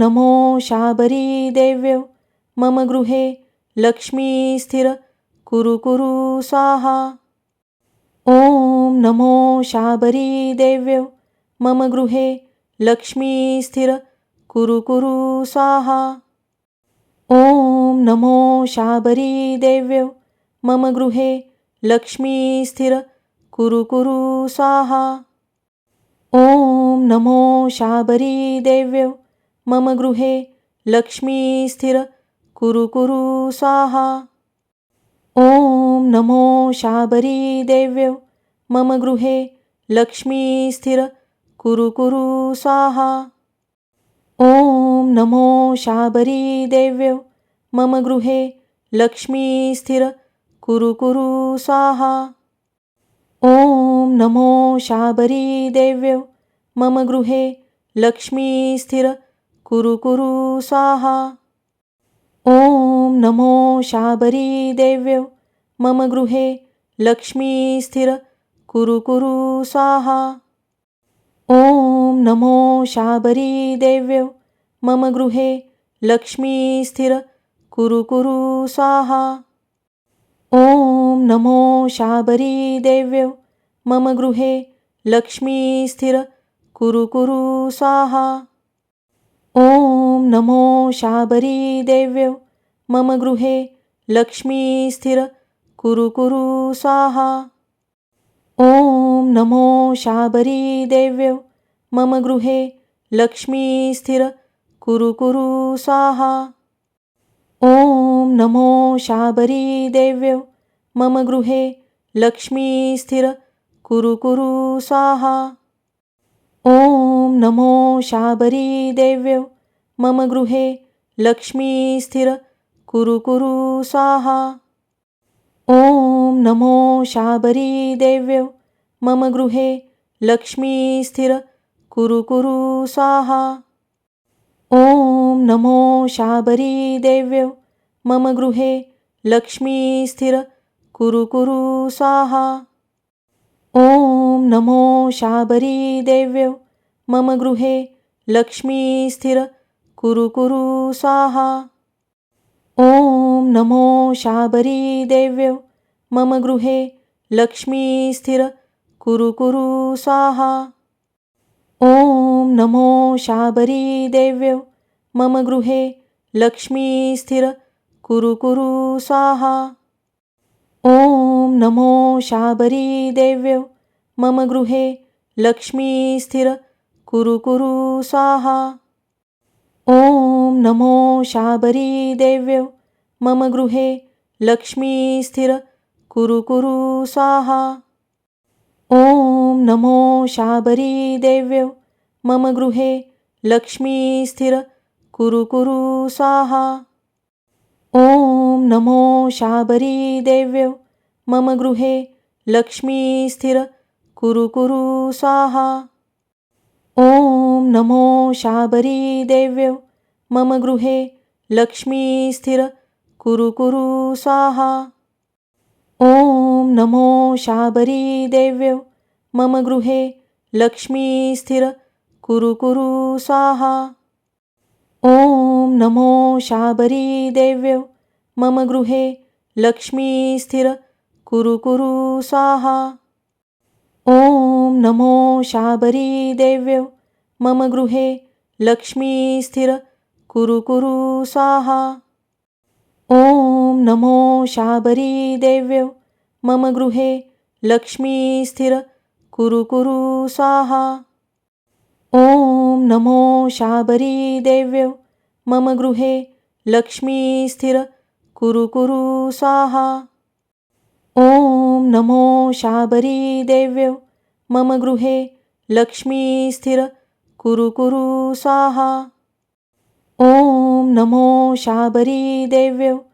नमो शाबरी देव्यो। मम गृहे लक्ष्मी स्थिर। कुरु कुरु स्वाहा। ॐ नमो शाबरी देव्यो। मम गृहे लक्ष्मी स्थिर। कुरु कुरु स्वाहा। ॐ नमो शाबरी देव्यो। मम गृहे लक्ष्मी स्थिर। कुरु कुरु स्वाहा। ॐ नमो शाबरी देव्यो। मम गृहे लक्ष्मी स्थिर कुरु कुरु स्वाहा। ॐ नमो शाबरी देव्यो मम गृहे लक्ष्मी स्थिर कुरु कुरु स्वाहा। ॐ नमो शाबरी देव्यो मम गृहे लक्ष्मी स्थिर कुरु कुरु स्वाहा। ॐ नमो शाबरी देव्यो मम गृहे लक्ष्मी स्थिर कुरु कुरु स्वाहा। ॐ नमो शाबरी देव्यो, मम गृहे लक्ष्मी स्थिर, कुरु कुरु स्वाहा। ॐ नमो शाबरी देव्यो, मम गृहे लक्ष्मी स्थिर, कुरु कुरु स्वाहा। ॐ नमो शाबरी देव्यो, मम गृहे लक्ष्मी स्थिर, कुरु कुरु स्वाहा। ॐ नमो शाबरी देव्यो। मम गृहे लक्ष्मी स्थिर। कुरु कुरु स्वाहा। ॐ नमो शाबरी देव्यो। मम गृहे लक्ष्मी स्थिर। कुरु कुरु स्वाहा। ॐ नमो शाबरी देव्यो। मम गृहे लक्ष्मी स्थिर। कुरु कुरु स्वाहा। ॐ नमो शाबरी देव्यो। मम गृहे लक्ष्मी स्थिर। कुरु कुरु स्वाहा। ॐ नमो शाबरी देव्यो। मम गृहे लक्ष्मी स्थिर। कुरु कुरु स्वाहा। ॐ नमो शाबरी देव्यो। मम गृहे लक्ष्मी स्थिर। कुरु कुरु स्वाहा। ॐ नमो शाबरी देव्यो। मम गृहे लक्ष्मी स्थिर। कुरु कुरु स्वाहा। ॐ नमो शाबरी देव्यो। मम गृहे लक्ष्मी स्थिर। कुरु कुरु स्वाहा। ॐ नमो शाबरी देव्यो। मम गृहे लक्ष्मी स्थिर। कुरु कुरु स्वाहा। ॐ नमो शाबरी देव्यो। मम गृहे लक्ष्मी स्थिर। कुरु कुरु स्वाहा। ॐ नमो शाबरी देव्यो। मम गृहे लक्ष्मी स्थिर। कुरु कुरु स्वाहा। ॐ नमो शाबरी देव्यो। मम गृहे लक्ष्मी स्थिर। कुरु कुरु स्वाहा। ॐ नमो शाबरी देव्यो। मम गृहे लक्ष्मी स्थिर। कुरु कुरु स्वाहा। ॐ नमो शाबरी देव्यो। मम गृहे लक्ष्मी स्थिर। कुरु कुरु स्वाहा। ॐ नमो शाबरी देव्यो। मम गृहे लक्ष्मी स्थिर। कुरु कुरु स्वाहा। ॐ नमो शाबरी देव्यो। मम गृहे लक्ष्मी स्थिर। कुरु कुरु स्वाहा। ॐ नमो शाबरी देव्यो। मम गृहे लक्ष्मी स्थिर। कुरु कुरु स्वाहा। ॐ नमो शाबरी देव्यो। मम गृहे लक्ष्मी स्थिर। कुरु कुरु स्वाहा। ॐ नमो शाबरी देव्यो। मम गृहे लक्ष्मी स्थिर, कुरु कुरु स्वाहा। ॐ नमो शाबरी देव्यो, मम गृहे लक्ष्मी स्थिर, कुरु कुरु स्वाहा। ॐ नमो शाबरी देव्यो,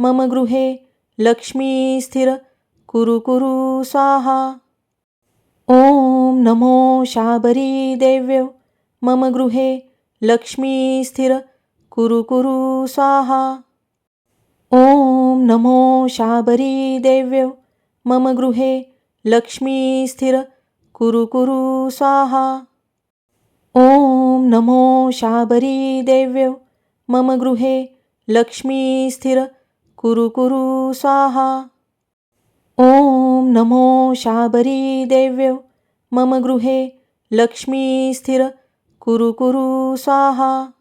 मम गृहे लक्ष्मी स्थिर, कुरु कुरु स्वाहा। ॐ नमो शाबरी देव्यो, मम गृहे लक्ष्मी स्थिर कुरु कुरु स्वाहा। ॐ नमो शाबरी देव्यो, मम गृहे लक्ष्मी स्थिर, कुरु कुरु स्वाहा। ॐ नमो शाबरी देव्यो, मम गृहे लक्ष्मी स्थिर, कुरु कुरु स्वाहा। ॐ नमो शाबरी देव्यो, मम गृहे लक्ष्मी स्थिर, कुरु कुरु स्वाहा।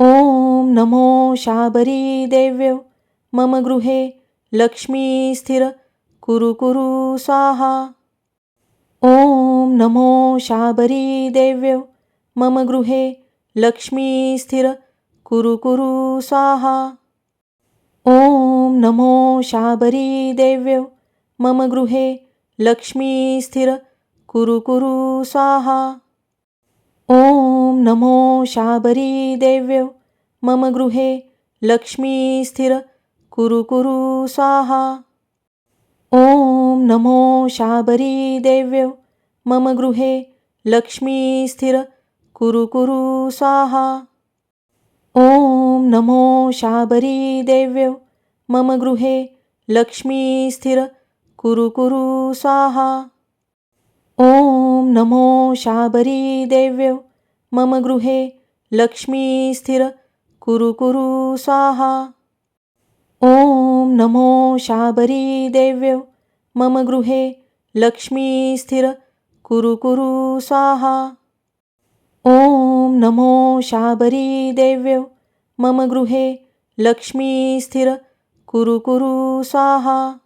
ॐ नमो शाबरी देव्यो। मम गृहे लक्ष्मी स्थिर। कुरु कुरु स्वाहा। ॐ नमो शाबरी देव्यो। मम गृहे लक्ष्मी स्थिर। कुरु कुरु स्वाहा। ॐ नमो शाबरी देव्यो। मम गृहे लक्ष्मी स्थिर। कुरु कुरु स्वाहा। ॐ नमो शाबरी देव्यो। मम गृहे लक्ष्मी स्थिर। कुरु कुरु स्वाहा। ॐ नमो शाबरी देव्यो। मम गृहे लक्ष्मी स्थिर। कुरु कुरु स्वाहा। ॐ नमो शाबरी देव्यो। मम गृहे लक्ष्मी स्थिर। कुरु कुरु स्वाहा। ॐ नमो शाबरी देव्यो। मम गृहे लक्ष्मी स्थिर। कुरु कुरु स्वाहा। ॐ नमो शाबरी देव्यो। मम गृहे लक्ष्मी स्थिर। कुरु कुरु स्वाहा। ॐ नमो शाबरी देव्यो। मम गृहे लक्ष्मी स्थिर। कुरु कुरु स्वाहा।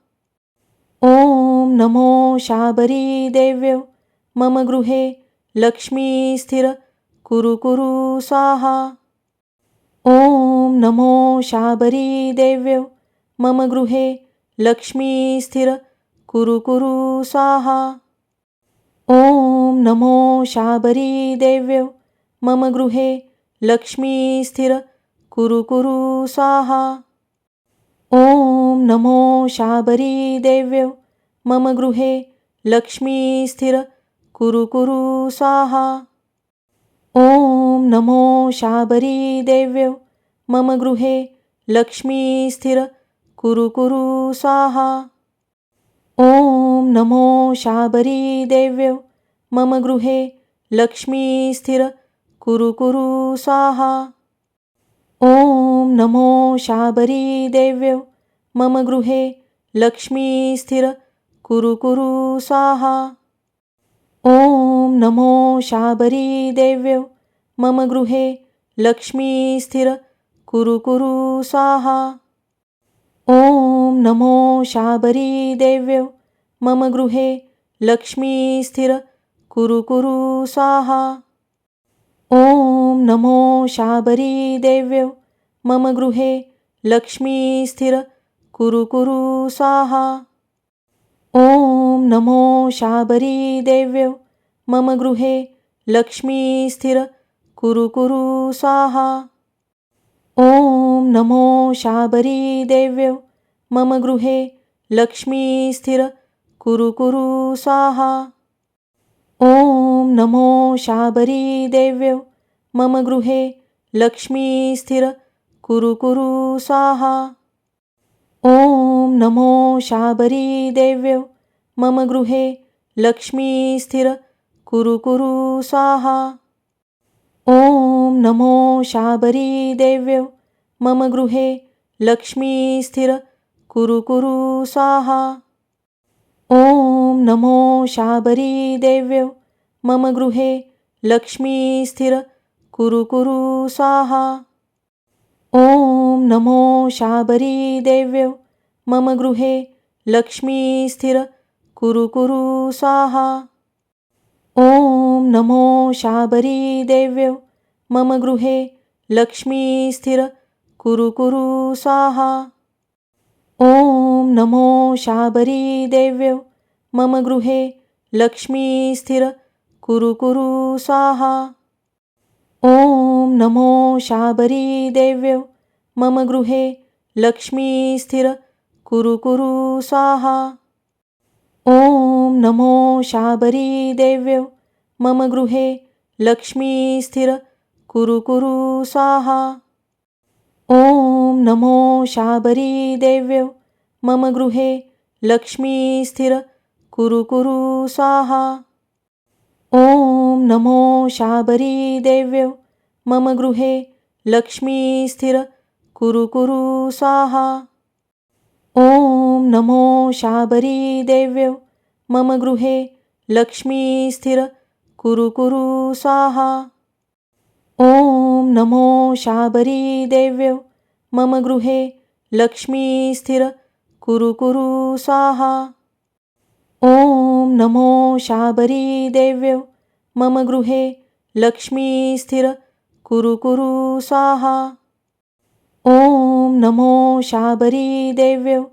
ॐ नमो शाबरी देव्यो। मम गृहे लक्ष्मी स्थिर। कुरु कुरु स्वाहा। ॐ नमो शाबरी देव्यो। मम गृहे लक्ष्मी स्थिर। कुरु कुरु स्वाहा। ॐ नमो शाबरी देव्यो। मम गृहे लक्ष्मी स्थिर। कुरु कुरु स्वाहा। ॐ नमो शाबरी देव्यो। मम गृहे लक्ष्मी स्थिर। कुरु कुरु स्वाहा। ॐ नमो शाबरी देव्यो। मम गृहे लक्ष्मी स्थिर। कुरु कुरु स्वाहा। ॐ नमो शाबरी देव्यो। मम गृहे लक्ष्मी स्थिर। कुरु कुरु स्वाहा। ॐ नमो शाबरी देव्यो। मम गृहे लक्ष्मी स्थिर। कुरु कुरु स्वाहा। ॐ नमो शाबरी देव्यो। मम गृहे लक्ष्मी स्थिर। कुरु कुरु स्वाहा। ॐ नमो शाबरी देव्यो। मम गृहे लक्ष्मी स्थिर। कुरु कुरु स्वाहा। ॐ नमो शाबरी देव्यो। मम गृहे लक्ष्मी स्थिर। कुरु कुरु स्वाहा। ॐ नमो शाबरी देव्यो। मम गृहे लक्ष्मी स्थिर। कुरु कुरु स्वाहा। ॐ नमो शाबरी देव्यो। मम गृहे लक्ष्मी स्थिर। कुरु कुरु स्वाहा। ॐ नमो शाबरी देव्यो। मम गृहे लक्ष्मी स्थिर। कुरु कुरु स्वाहा। ॐ नमो शाबरी देव्यो। मम गृहे लक्ष्मी स्थिर। कुरु कुरु स्वाहा। ॐ नमो शाबरी देव्यो। मम गृहे लक्ष्मी स्थिर। कुरु कुरु स्वाहा। ॐ नमो शाबरी देव्यो। मम गृहे लक्ष्मी स्थिर। कुरु कुरु स्वाहा। ॐ नमो शाबरी देव्यो। मम गृहे लक्ष्मी स्थिर। कुरु कुरु स्वाहा। ॐ नमो शाबरी देव्यो। मम गृहे लक्ष्मी स्थिर। कुरु कुरु स्वाहा। ॐ नमो शाबरी देव्य। मम गृहे लक्ष्मी स्थिर। कुरु कुरु स्वाहा। ॐ नमो शाबरी देव्य। मम गृहे लक्ष्मी स्थिर। कुरु कुरु स्वाहा। ॐ नमो शाबरी देव्य। मम गृहे लक्ष्मी स्थिर। कुरु कुरु स्वाहा। ॐ नमो शाबरी देव्य मम गृहे लक्ष्मी स्थिर कुरु कुरु स्वाहा. ॐ नमो शाबरी देव्य मम गृहे लक्ष्मी स्थिर कुरु कुरु स्वाहा. ॐ नमो शाबरी देव्य मम गृहे लक्ष्मी स्थिर कुरु कुरु स्वाहा. ॐ नमो शाबरी देव्य। मम गृहे लक्ष्मी स्थिर। कुरु कुरु स्वाहा। ॐ नमो शाबरी देव्य। मम गृहे लक्ष्मी स्थिर। कुरु कुरु स्वाहा। ॐ नमो शाबरी देव्य।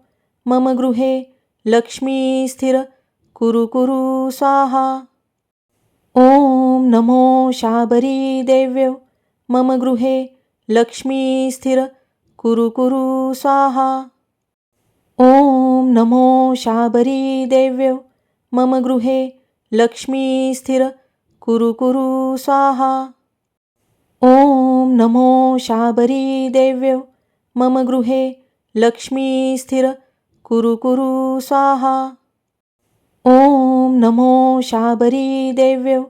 मम गृहे लक्ष्मी स्थिर। कुरु कुरु स्वाहा। ॐ नमो शाबरी देव्यो मम गृहे लक्ष्मी स्थिर कुरु कुरु स्वाहा। ॐ नमो शाबरी देव्यो मम गृहे लक्ष्मी स्थिर कुरु कुरु स्वाहा। ॐ नमो शाबरी देव्यो मम गृहे लक्ष्मी स्थिर कुरु कुरु स्वाहा। ॐ नमो शाबरी देव्यो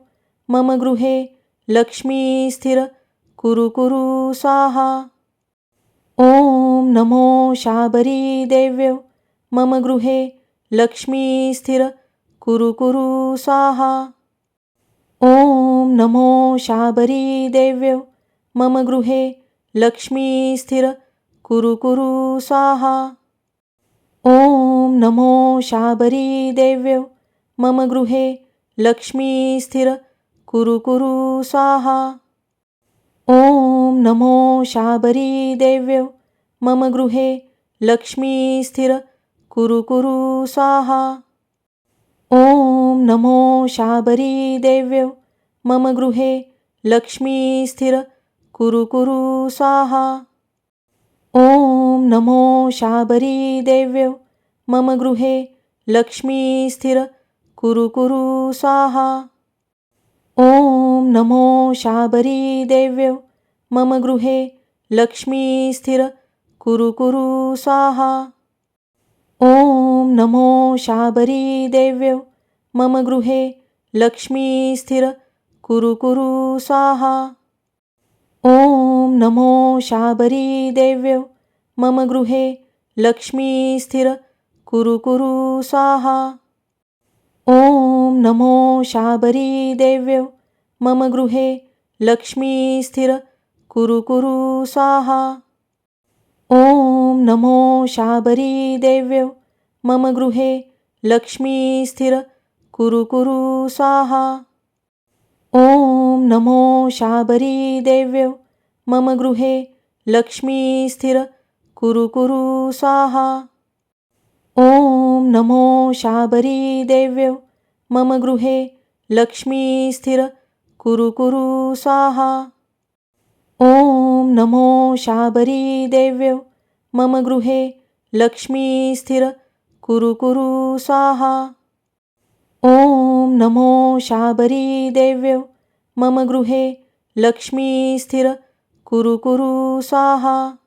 मम गृहे लक्ष्मी स्थिर कुरु कुरु स्वाहा। ॐ नमो शाबरी देव्यो मम गृहे लक्ष्मी स्थिर कुरु कुरु स्वाहा। ॐ नमो शाबरी देव्यो मम गृहे लक्ष्मी स्थिर कुरु कुरु स्वाहा। ॐ नमो शाबरी देव्यो। मम गृहे लक्ष्मी स्थिर। कुरु कुरु स्वाहा। ॐ नमो शाबरी देव्यो। मम गृहे लक्ष्मी स्थिर। कुरु कुरु स्वाहा। ॐ नमो शाबरी देव्यो। मम गृहे लक्ष्मी स्थिर। कुरु कुरु स्वाहा। ॐ नमो शाबरी देव्य मम गृहे लक्ष्मी स्थिर कुरु कुरु स्वाहा। ॐ नमो शाबरी देव्य मम गृहे लक्ष्मी स्थिर कुरु कुरु स्वाहा। ॐ नमो शाबरी देव्य मम गृहे लक्ष्मी स्थिर कुरु कुरु स्वाहा। ॐ नमो शाबरी देव्यो, मम गृहे लक्ष्मी स्थिर, कुरु कुरु स्वाहा। ॐ नमो शाबरी देव्यो, मम गृहे लक्ष्मी स्थिर, कुरु कुरु स्वाहा। ॐ नमो शाबरी देव्यो, मम गृहे लक्ष्मी स्थिर, कुरु कुरु स्वाहा। ॐ नमो शाबरी देव्यो, मम गृहे लक्ष्मी स्थिर, कुरु कुरु स्वाहा। ॐ नमो शाबरी देव्यो, मम गृहे लक्ष्मी स्थिर, कुरु कुरु स्वाहा। ॐ नमो शाबरी देव्यो, मम गृहे लक्ष्मी स्थिर, कुरु कुरु स्वाहा। ॐ नमो शाबरी देव्यो, मम गृहे लक्ष्मी स्थिर, कुरु कुरु स्वाहा।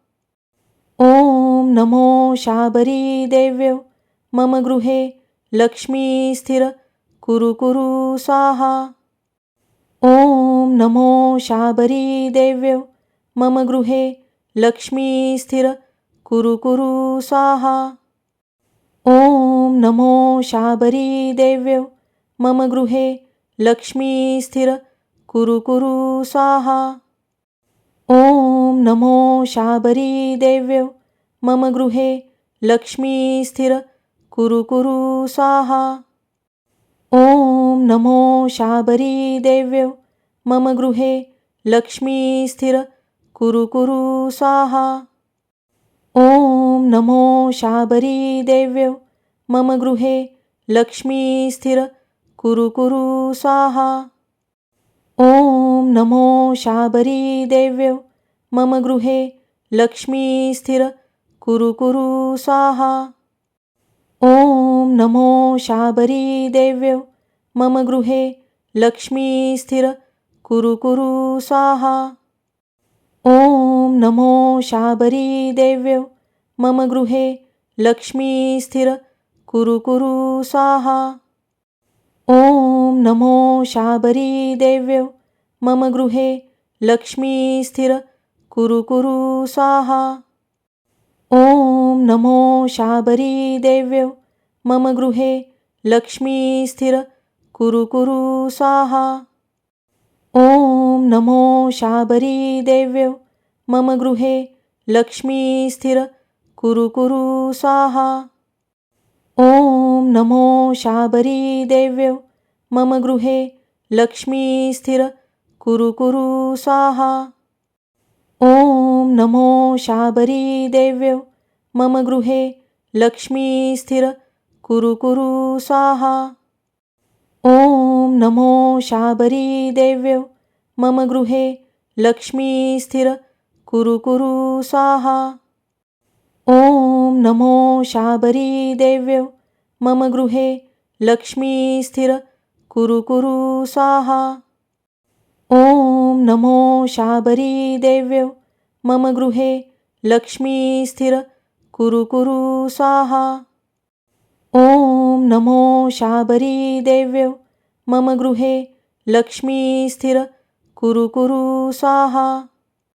ॐ नमो शाबरी देव्यो, मम गृहे लक्ष्मी स्थिर, कुरु कुरु स्वाहा। ॐ नमो शाबरी देव्यो, मम गृहे लक्ष्मी स्थिर, कुरु कुरु स्वाहा। ॐ नमो शाबरी देव्यो, मम गृहे लक्ष्मी स्थिर, कुरु कुरु स्वाहा। ॐ नमो शाबरी देव्यो, मम गृहे लक्ष्मी स्थिर, कुरु कुरु स्वाहा। ॐ नमो शाबरी देव्यो, मम गृहे लक्ष्मी स्थिर, कुरु कुरु स्वाहा। ॐ नमो शाबरी देव्यो, मम गृहे लक्ष्मी स्थिर, कुरु कुरु स्वाहा। ॐ नमो शाबरी देव्यो, मम गृहे लक्ष्मी स्थिर, कुरु कुरु स्वाहा। ॐ नमो शाबरी देव्यो, मम गृहे लक्ष्मी स्थिर, कुरु कुरु स्वाहा। ॐ नमो शाबरी देव्यो, मम गृहे लक्ष्मी स्थिर, कुरु कुरु स्वाहा। ॐ नमो शाबरी देव्यो, मम गृहे लक्ष्मी स्थिर, कुरु कुरु स्वाहा। ॐ नमो शाबरी देव्यो, मम गृहे लक्ष्मी स्थिर, कुरु कुरु स्वाहा। ॐ नमो शाबरी देव्यो। मम गृहे लक्ष्मी स्थिर। कुरु कुरु स्वाहा। ॐ नमो शाबरी देव्यो। मम गृहे लक्ष्मी स्थिर। कुरु कुरु स्वाहा। ॐ नमो शाबरी देव्यो। मम गृहे लक्ष्मी स्थिर। कुरु कुरु स्वाहा। ॐ नमो शाबरी देव्यो। मम गृहे लक्ष्मी स्थिर। कुरु कुरु स्वाहा। ॐ नमो शाबरी देव्यो। मम गृहे लक्ष्मी स्थिर। कुरु कुरु स्वाहा। ॐ नमो शाबरी देव्यो। मम गृहे लक्ष्मी स्थिर। कुरु कुरु स्वाहा। ॐ नमो शाबरी देव्य। मम गृहे लक्ष्मी स्थिर। कुरु कुरु स्वाहा।